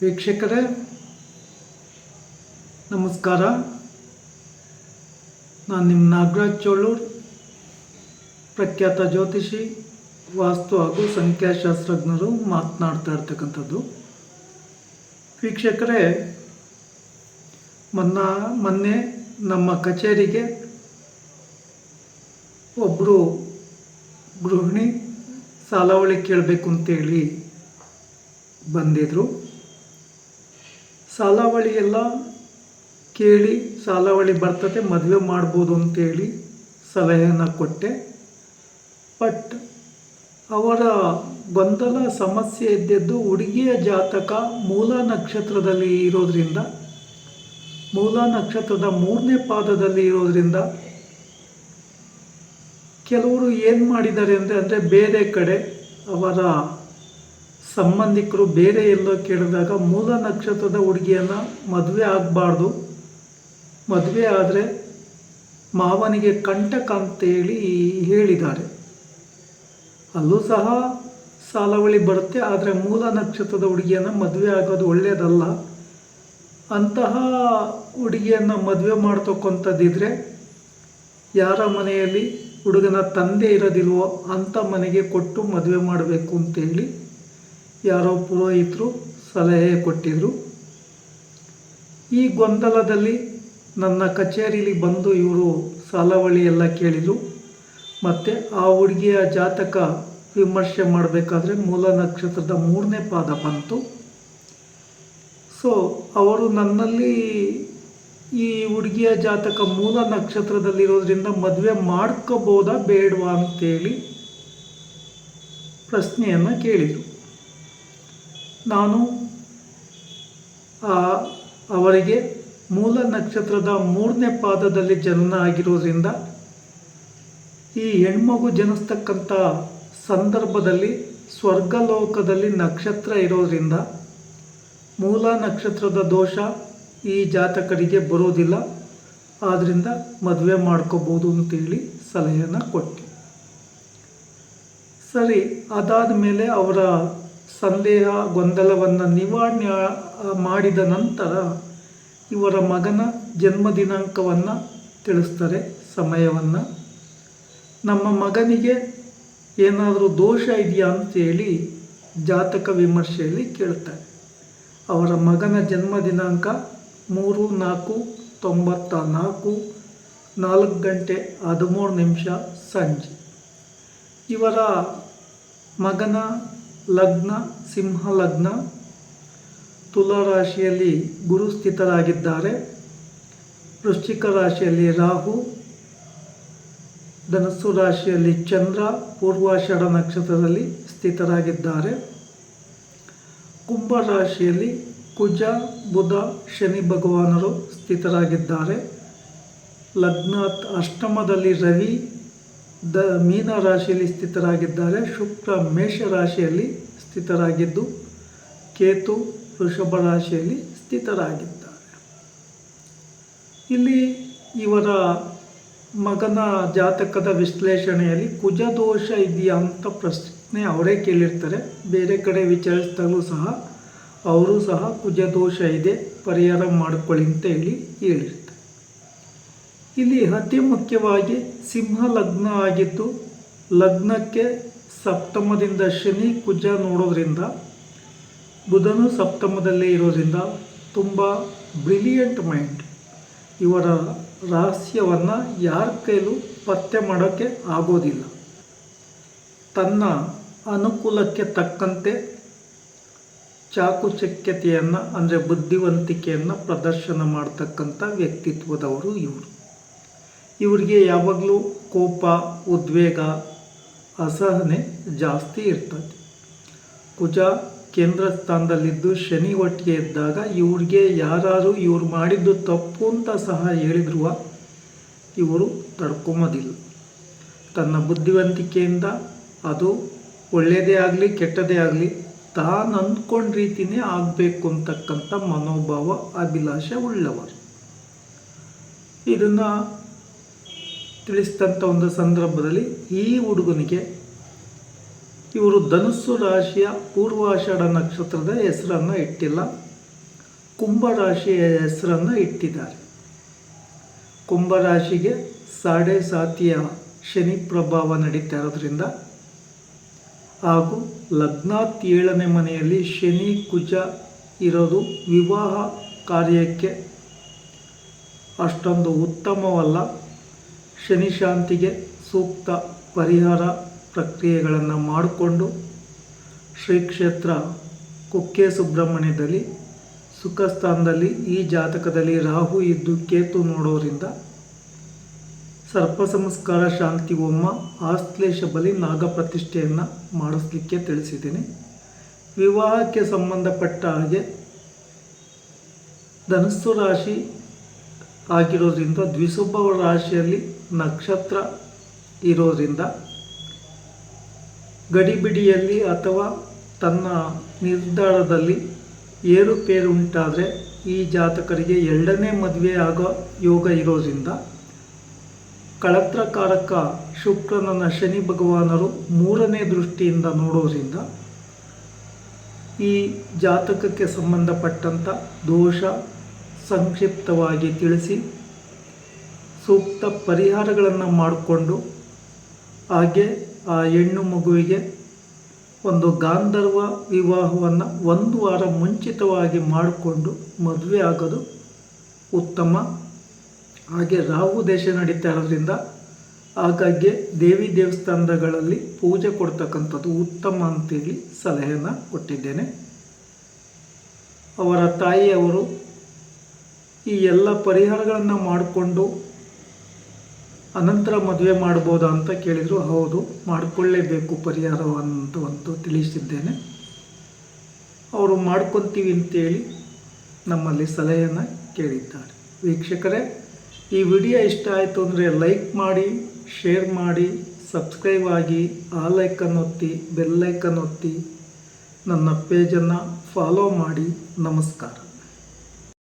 ವೀಕ್ಷಕರೇ, ನಮಸ್ಕಾರ. ನಾನು ನಿಮ್ಮ ನಾಗರಾಜ್ ಚೋಳೂರ್, ಪ್ರಖ್ಯಾತ ಜ್ಯೋತಿಷಿ, ವಾಸ್ತು ಹಾಗೂ ಸಂಖ್ಯಾಶಾಸ್ತ್ರಜ್ಞರು ಮಾತನಾಡ್ತಾ ಇರ್ತಕ್ಕಂಥದ್ದು. ವೀಕ್ಷಕರೇ, ಮೊನ್ನ, ಮೊನ್ನೆ ನಮ್ಮ ಕಚೇರಿಗೆ ಒಬ್ಬರು ಗೃಹಿಣಿ ಸಾಲಾವಳಿ ಕೇಳಬೇಕು ಅಂತೇಳಿ ಬಂದಿದ್ದರು ಸಾಲಾವಳಿ ಎಲ್ಲ ಕೇಳಿ ಸಾಲಾವಳಿ ಬರ್ತದೆ ಮದುವೆ ಮಾಡ್ಬೋದು ಅಂತೇಳಿ ಸಲಹೆಯನ್ನು ಕೊಟ್ಟೆ. ಬಟ್ ಅವರ ಗೊಂದಲ ಸಮಸ್ಯೆ ಇದ್ದಿದ್ದು ಹುಡುಗಿಯ ಜಾತಕ ಮೂಲ ನಕ್ಷತ್ರದಲ್ಲಿ ಇರೋದರಿಂದ, ಮೂಲ ನಕ್ಷತ್ರದ ಮೂರನೇ ಪಾದದಲ್ಲಿ ಇರೋದರಿಂದ ಕೆಲವರು ಏನು ಮಾಡಿದ್ದಾರೆ ಅಂದರೆ ಅಂದರೆ ಬೇರೆ ಕಡೆ ಅವರ ಸಂಬಂಧಿಕರು ಬೇರೆ ಎಲ್ಲೋ ಕೇಳಿದಾಗ ಮೂಲ ನಕ್ಷತ್ರದ ಹುಡುಗಿಯನ್ನು ಮದುವೆ ಆಗಬಾರ್ದು. ಮದುವೆ ಆದರೆ ಮಾವನಿಗೆ ಕಂಟಕ ಅಂತೇಳಿ ಹೇಳಿದ್ದಾರೆ. ಅಲ್ಲೂ ಸಹ ಸಾಲವಳಿ ಬರುತ್ತೆ, ಆದರೆ ಮೂಲ ನಕ್ಷತ್ರದ ಹುಡುಗಿಯನ್ನು ಮದುವೆ ಆಗೋದು ಒಳ್ಳೆಯದಲ್ಲ ಅಂತಹ ಹುಡುಗಿಯನ್ನು ಮದುವೆ ಮಾಡ್ತಕ್ಕಂಥದ್ದಿದ್ರೆ ಯಾರ ಮನೆಯಲ್ಲಿ ಹುಡುಗನ ತಂದೆ ಇರೋದಿಲ್ವೋ ಅಂಥ ಮನೆಗೆ ಕೊಟ್ಟು ಮದುವೆ ಮಾಡಬೇಕು ಅಂತೇಳಿ ಯಾರೋ ಪುರೋಹಿತರು ಸಲಹೆ ಕೊಟ್ಟಿದ್ದರು ಈ ಗೊಂದಲದಲ್ಲಿ ನನ್ನ ಕಚೇರಿಲಿ ಬಂದು ಇವರು ಸಾಲವಳಿ ಎಲ್ಲ ಕೇಳಿದರು. ಮತ್ತು ಆ ಹುಡುಗಿಯ ಜಾತಕ ವಿಮರ್ಶೆ ಮಾಡಬೇಕಾದ್ರೆ ಮೂಲ ನಕ್ಷತ್ರದ ಮೂರನೇ ಪಾದ ಬಂತು. ಸೊ ಅವರು ನನ್ನಲ್ಲಿ ಈ ಹುಡುಗಿಯ ಜಾತಕ ಮೂಲ ನಕ್ಷತ್ರದಲ್ಲಿರೋದ್ರಿಂದ ಮದುವೆ ಮಾಡ್ಕೋಬೋದಾ ಬೇಡವಾ ಅಂತೇಳಿ ಪ್ರಶ್ನೆಯನ್ನು ಕೇಳಿದರು. ನಾನು ಅವರಿಗೆ ಮೂಲ ನಕ್ಷತ್ರದ ಮೂರನೇ ಪಾದದಲ್ಲಿ ಜನನ ಆಗಿರೋದ್ರಿಂದ ಈ ಹೆಣ್ಮಗು ಜನಿಸ್ತಕ್ಕಂಥ ಸಂದರ್ಭದಲ್ಲಿ ಸ್ವರ್ಗಲೋಕದಲ್ಲಿ ನಕ್ಷತ್ರ ಇರೋದ್ರಿಂದ ಮೂಲ ನಕ್ಷತ್ರದ ದೋಷ ಈ ಜಾತಕರಿಗೆ ಬರೋದಿಲ್ಲ. ಆದ್ದರಿಂದ ಮದುವೆ ಮಾಡ್ಕೋಬೋದು ಅಂತೇಳಿ ಸಲಹೆಯನ್ನು ಕೊಟ್ಟೆ. ಸರಿ ಅದಾದ ಮೇಲೆ ಅವರ ಸಂದೇಹ ಗೊಂದಲವನ್ನು ನಿವಾರಣೆ ಮಾಡಿದ ನಂತರ ಇವರ ಮಗನ ಜನ್ಮ ದಿನಾಂಕವನ್ನು ತಿಳಿಸ್ತಾರೆ, ಸಮಯವನ್ನು. ನಮ್ಮ ಮಗನಿಗೆ ಏನಾದರೂ ದೋಷ ಇದೆಯಾ ಅಂತೇಳಿ ಜಾತಕ ವಿಮರ್ಶೆಯಲ್ಲಿ ಕೇಳ್ತಾರೆ. ಅವರ ಮಗನ ಜನ್ಮ ದಿನಾಂಕ ಮೂರು, ನಾಲ್ಕು ತೊಂಬತ್ತ ನಾಲ್ಕು ನಾಲ್ಕು ಗಂಟೆ ಹದಿಮೂರು ನಿಮಿಷ ಸಂಜೆ. ಇವರ ಮಗನ ಲಗ್ನ, ಸಿಂಹ ಲಗ್ನ, ತುಲಾ ರಾಶಿಯಲ್ಲಿ ಗುರು ಸ್ಥಿತರಾಗಿದ್ದಾರೆ. ವೃಶ್ಚಿಕ ರಾಶಿಯಲ್ಲಿ ರಾಹು, ಧನಸ್ಸು ರಾಶಿಯಲ್ಲಿ ಚಂದ್ರ, ಪೂರ್ವಾಷಾಢ ನಕ್ಷತ್ರದಲ್ಲಿ ಸ್ಥಿತರಾಗಿದ್ದಾರೆ. ಕುಂಭ ರಾಶಿಯಲ್ಲಿ ಕುಜ, ಬುಧ, ಶನಿ ಭಗವಾನರು ಸ್ಥಿತರಾಗಿದ್ದಾರೆ. ಲಗ್ನ ಅಷ್ಟಮದಲ್ಲಿ ರವಿ ದ ಮೀನ ರಾಶಿಯಲ್ಲಿ ಸ್ಥಿತರಾಗಿದ್ದಾರೆ. ಶುಕ್ರ ಮೇಷ ರಾಶಿಯಲ್ಲಿ ಸ್ಥಿತರಾಗಿದ್ದು, ಕೇತು ವೃಷಭ ರಾಶಿಯಲ್ಲಿ ಸ್ಥಿತರಾಗಿದ್ದಾರೆ. ಇಲ್ಲಿ ಇವರ ಮಗನ ಜಾತಕದ ವಿಶ್ಲೇಷಣೆಯಲ್ಲಿ ಕುಜದೋಷ ಇದೆಯಾ ಅಂತ ಪ್ರಶ್ನೆ ಅವರೇ ಕೇಳಿರ್ತಾರೆ. ಬೇರೆ ಕಡೆ ವಿಚಾರಿಸಿದಾಗಲೂ ಸಹ, ಅವರು ಸಹ ಕುಜದೋಷ ಇದೆ, ಪರಿಹಾರ ಮಾಡಿಕೊಳ್ಳಿ ಅಂತ ಹೇಳಿ ಹೇಳಿರ್ತಾರೆ. ಇಲ್ಲಿ ಅತಿ ಮುಖ್ಯವಾಗಿ ಸಿಂಹ ಲಗ್ನ ಆಗಿದ್ದು ಲಗ್ನಕ್ಕೆ ಸಪ್ತಮದಿಂದ ಶನಿ ಕುಜ ನೋಡೋದ್ರಿಂದ, ಬುಧನು ಸಪ್ತಮದಲ್ಲೇ ಇರೋದ್ರಿಂದ ತುಂಬ ಬ್ರಿಲಿಯಂಟ್ ಮೈಂಡ್ ಇವರ ರಹಸ್ಯವನ್ನು ಯಾರ ಕೈಲೂ ಪತ್ತೆ ಮಾಡೋಕ್ಕೆ ಆಗೋದಿಲ್ಲ. ತನ್ನ ಅನುಕೂಲಕ್ಕೆ ತಕ್ಕಂತೆ ಚಾಕುಚಕ್ಯತೆಯನ್ನು, ಅಂದರೆ ಬುದ್ಧಿವಂತಿಕೆಯನ್ನು ಪ್ರದರ್ಶನ ಮಾಡ್ತಕ್ಕಂಥ ವ್ಯಕ್ತಿತ್ವದವರು ಇವರು. ಇವರಿಗೆ ಯಾವಾಗಲೂ ಕೋಪ, ಉದ್ವೇಗ, ಅಸಹನೆ ಜಾಸ್ತಿ ಇರ್ತದೆ. ಕುಜ ಕೇಂದ್ರ ಸ್ಥಾನದಲ್ಲಿದ್ದು ಶನಿ ಒಟ್ಟಿಗೆ ಇದ್ದಾಗ ಇವ್ರಿಗೆ ಯಾರು ಇವ್ರು ಮಾಡಿದ್ದು ತಪ್ಪು ಅಂತ ಸಹ ಹೇಳಿದ್ರು ಇವರು ತಡ್ಕೊಂಬೋದಿಲ್ಲ ತನ್ನ ಬುದ್ಧಿವಂತಿಕೆಯಿಂದ ಅದು ಒಳ್ಳೆಯದೇ ಆಗಲಿ, ಕೆಟ್ಟದೇ ಆಗಲಿ ತಾನು ಅಂದ್ಕೊಂಡ ರೀತಿಯೇ ಆಗಬೇಕು ಅಂತಕ್ಕಂಥ ಮನೋಭಾವ, ಅಭಿಲಾಷೆ ಉಳ್ಳವರು. ಇದನ್ನು ತಿಳಿಸಿದಂಥ ಒಂದು ಸಂದರ್ಭದಲ್ಲಿ ಈ ಹುಡುಗನಿಗೆ ಇವರು ಧನುಸ್ಸು ರಾಶಿಯ ಪೂರ್ವಾಷಾಢ ನಕ್ಷತ್ರದ ಹೆಸರನ್ನು ಇಟ್ಟಿಲ್ಲ. ಕುಂಭರಾಶಿಯ ಹೆಸರನ್ನು ಇಟ್ಟಿದ್ದಾರೆ. ಕುಂಭರಾಶಿಗೆ ಸಾಡೆ ಸಾತಿಯ ಶನಿ ಪ್ರಭಾವ ನಡೀತಾ ಇರೋದ್ರಿಂದ ಹಾಗೂ ಲಗ್ನಾತ್ ಏಳನೇ ಮನೆಯಲ್ಲಿ ಶನಿ ಕುಜ ಇರೋದು ವಿವಾಹ ಕಾರ್ಯಕ್ಕೆ ಅಷ್ಟೊಂದು ಉತ್ತಮವಲ್ಲ. ಶನಿ ಶಾಂತಿಗೆ ಸೂಕ್ತ ಪರಿಹಾರ ಪ್ರಕ್ರಿಯೆಗಳನ್ನು ಮಾಡಿಕೊಂಡು ಶ್ರೀ ಕ್ಷೇತ್ರ ಕುಕ್ಕೆ ಸುಬ್ರಹ್ಮಣ್ಯದಲ್ಲಿ ಸುಖ ಸ್ಥಾನದಲ್ಲಿ ಈ ಜಾತಕದಲ್ಲಿ ರಾಹು ಇದ್ದು ಕೇತು ನೋಡೋದ್ರಿಂದ ಸರ್ಪ ಸಂಸ್ಕಾರ ಶಾಂತಿ ಹೋಮ ಆಶ್ಲೇಷ ಬಲಿ ನಾಗಪ್ರತಿಷ್ಠೆಯನ್ನು ಮಾಡಿಸ್ಲಿಕ್ಕೆ ತಿಳಿಸಿದ್ದೀನಿ. ವಿವಾಹಕ್ಕೆ ಸಂಬಂಧಪಟ್ಟ ಹಾಗೆ ಧನುಸ್ಸು ರಾಶಿ ಆಗಿರೋದ್ರಿಂದ ದ್ವಿಸುಭವ ರಾಶಿಯಲ್ಲಿ ನಕ್ಷತ್ರ ಇರೋದ್ರಿಂದ ಗಡಿಬಿಡಿಯಲ್ಲಿ ಅಥವಾ ತನ್ನ ನಿರ್ಧಾರದಲ್ಲಿ ಏರುಪೇರು ಉಂಟಾದರೆ ಈ ಜಾತಕರಿಗೆ ಎರಡನೇ ಮದುವೆ ಆಗೋ ಯೋಗ ಇರೋದ್ರಿಂದ ಕಳತ್ರಕಾರಕ ಶುಕ್ರನನ್ನ ಶನಿ ಭಗವಾನರು ಮೂರನೇ ದೃಷ್ಟಿಯಿಂದ ನೋಡೋದ್ರಿಂದ ಈ ಜಾತಕಕ್ಕೆ ಸಂಬಂಧಪಟ್ಟಂಥ ದೋಷ ಸಂಕ್ಷಿಪ್ತವಾಗಿ ತಿಳಿಸಿ ಸೂಕ್ತ ಪರಿಹಾರಗಳನ್ನು ಮಾಡಿಕೊಂಡು ಹಾಗೆ ಆ ಹೆಣ್ಣು ಮಗುವಿಗೆ ಒಂದು ಗಾಂಧರ್ವ ವಿವಾಹವನ್ನು ಒಂದು ವಾರ ಮುಂಚಿತವಾಗಿ ಮಾಡಿಕೊಂಡು ಮದುವೆ ಆಗೋದು ಉತ್ತಮ. ಹಾಗೆ ರಾಹು ದೇಶ ನಡೀತಾ ಇರೋದ್ರಿಂದ ಹಾಗಾಗಿ ದೇವಿ ದೇವಸ್ಥಾನಗಳಲ್ಲಿ ಪೂಜೆ ಕೊಡ್ತಕ್ಕಂಥದ್ದು ಉತ್ತಮ ಅಂತೇಳಿ ಸಲಹೆಯನ್ನು ಕೊಟ್ಟಿದ್ದೇನೆ. ಅವರ ತಾಯಿಯವರು ಈ ಎಲ್ಲ ಪರಿಹಾರಗಳನ್ನು ಮಾಡಿಕೊಂಡು ಅನಂತರ ಮದುವೆ ಮಾಡ್ಬೋದಾ ಅಂತ ಕೇಳಿದರು, ಹೌದು, ಮಾಡಿಕೊಳ್ಳೇಬೇಕು ಪರಿಹಾರವಂತ ಅಂತ ತಿಳಿಸಿದ್ದೇನೆ. ಅವರು ಮಾಡ್ಕೊತೀವಿ ಅಂತೇಳಿ ನಮ್ಮಲ್ಲಿ ಸಲಹೆಯನ್ನು ಕೇಳಿದ್ದಾರೆ. ವೀಕ್ಷಕರೇ, ಈ ವಿಡಿಯೋ ಇಷ್ಟ ಆಯಿತು ಅಂದರೆ ಲೈಕ್ ಮಾಡಿ, ಶೇರ್ ಮಾಡಿ, ಸಬ್ಸ್ಕ್ರೈಬ್ ಆಗಿ ಆ ಲೈಕನ್ನು ಒತ್ತಿ ಬೆಲ್ಲೈಕನ್ ಒತ್ತಿ, ನನ್ನ ಪೇಜನ್ನು ಫಾಲೋ ಮಾಡಿ. ನಮಸ್ಕಾರ.